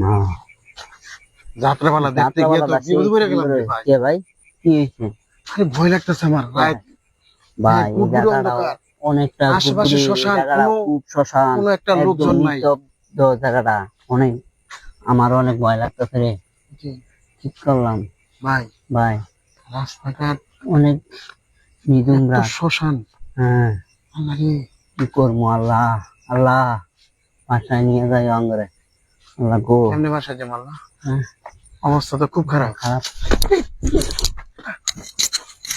হ্যাঁ। যাত্রাপালা দেখতে গিয়ে তো বিপদ পড়ে গেলাম ভাই। কে ভাই? কি আরে ভয় লাগতেছে আমার রাত ভাই জায়গাটা অনেকটা আশেপাশে শ্মশান, শ্মশান। কোনো একটা লোকজন নাই। জায়গাটা। অনেক আমারও অনেক ভয় লাগতেছে রে। জি, কি করলাম। ভাই। ভাই। রাস্তাঘাট অনেক নিদুম রাত। শ্মশান। হ্যাঁ। আল্লাহ কি করব আল্লাহ। আল্লাহ। বাসায় নিয়ে যাই অঙ্গরে আল্লাহ গো কেমনে বাসা যে মাল্লা হ্যাঁ। অবস্থা তো খুব খারাপ। খারাপ।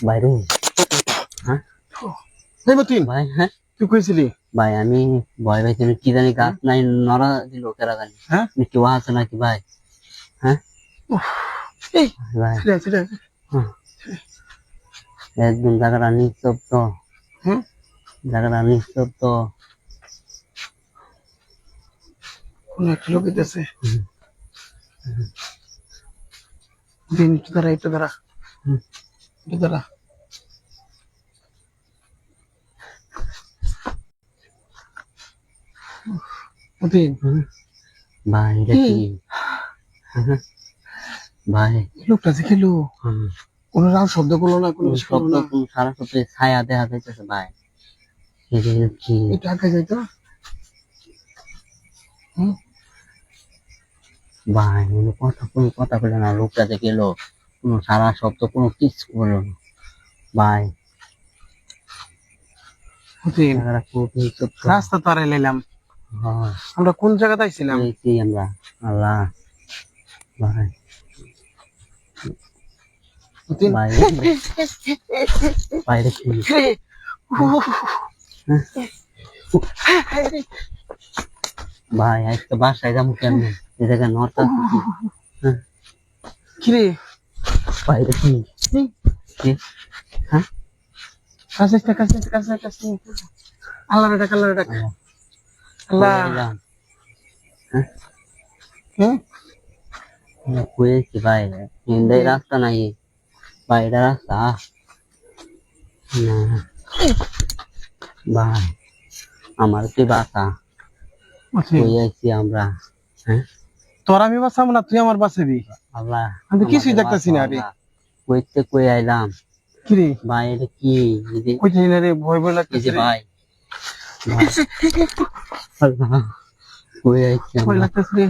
বাইরে? মতিন? ভাই হ্যাঁ? তুই কইছিলি? ভাই আমি ভয় পাইছি কি জানি গাছ নাই নড়া দিল কেরা জানি। হ্যাঁ? কেউ আছে নাকি ভাই? হ্যাঁ? ভাই। একদম জায়গাটা নিস্তব্ধ। জায়গাটা নিস্তব্ধ। কোন একটা লোক দিতেছে। দিন একটু দাঁড়া একটু দাঁড়া। একটু দাঁড়া। মতিন ভাই এটা কি? কি? হ্যাঁ? ভাই। লোকটা যে খেলো। কোনো রাম শব্দ করল না কোনো শব্দ সারা সপ্তাহে ছায়া দেখা যাইতেছে ভাই। কি? একটু আগে যাইতো হুম? ভাই কোনো কথা কোনো কথা বলে না লোকটা যে গেল কোনো সারা শব্দ কোনো কিছু করল না। ভাই রাস্তা তো আর এলাম আমরা কোন জায়গাতে আইছিলাম? পেয়েছি আমরা? আল্লাহ। ভাই। বাইরে কি? ভাই আজকে বাসায় যাব এই জায়গায় নটা কিরে বাইরে কি? হ্যাঁ? কাছে কাছে কাছে কাছে আল্লাহ ডাক আল্লাহ ডাক। আল্লাহ। আল্লাহ। হ্যাঁ? ভাই? হিন্দাই রাস্তা নাই। এটা রাস্তা। না। ভাই আমার কি বাসা? আমরা হ্যাঁ? তোর আমি বাঁচাবো না তুই আমার বাঁচাবি। আল্লাহ আমি কিছুই আমাদের না রে। কইতে কই আইলাম। কিরে ভাই এটা কি? এই যে- কই যাই না রে ভয় ভয় লাগতেছে রে। ভাই ভাই। আল্লাহ কই আইছি ভয় লাগতেছে রে।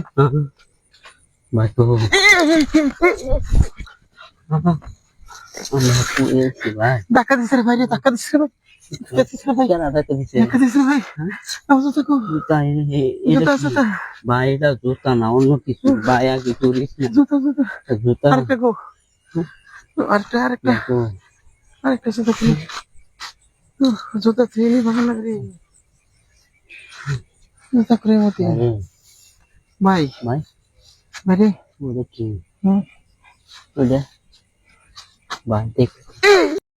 ভাই তো আমরা ধাক্কা দিছে রে ভাই? ধাক্কা দিছে রে ভাই ধাক্কা দিছে রে ভাই। ভাই এটা জুতা না অন্য কিছু ভাই আগে জুতা জুতা আরেকটা গো আরেকটা আরেকটা আরেকটা জুতা কিনে জুতা থ্রি ভালো লাগে জুতা করে মতি ভাই ভাই ভাই রে ওটা কি হুম ওটা ভাই দেখ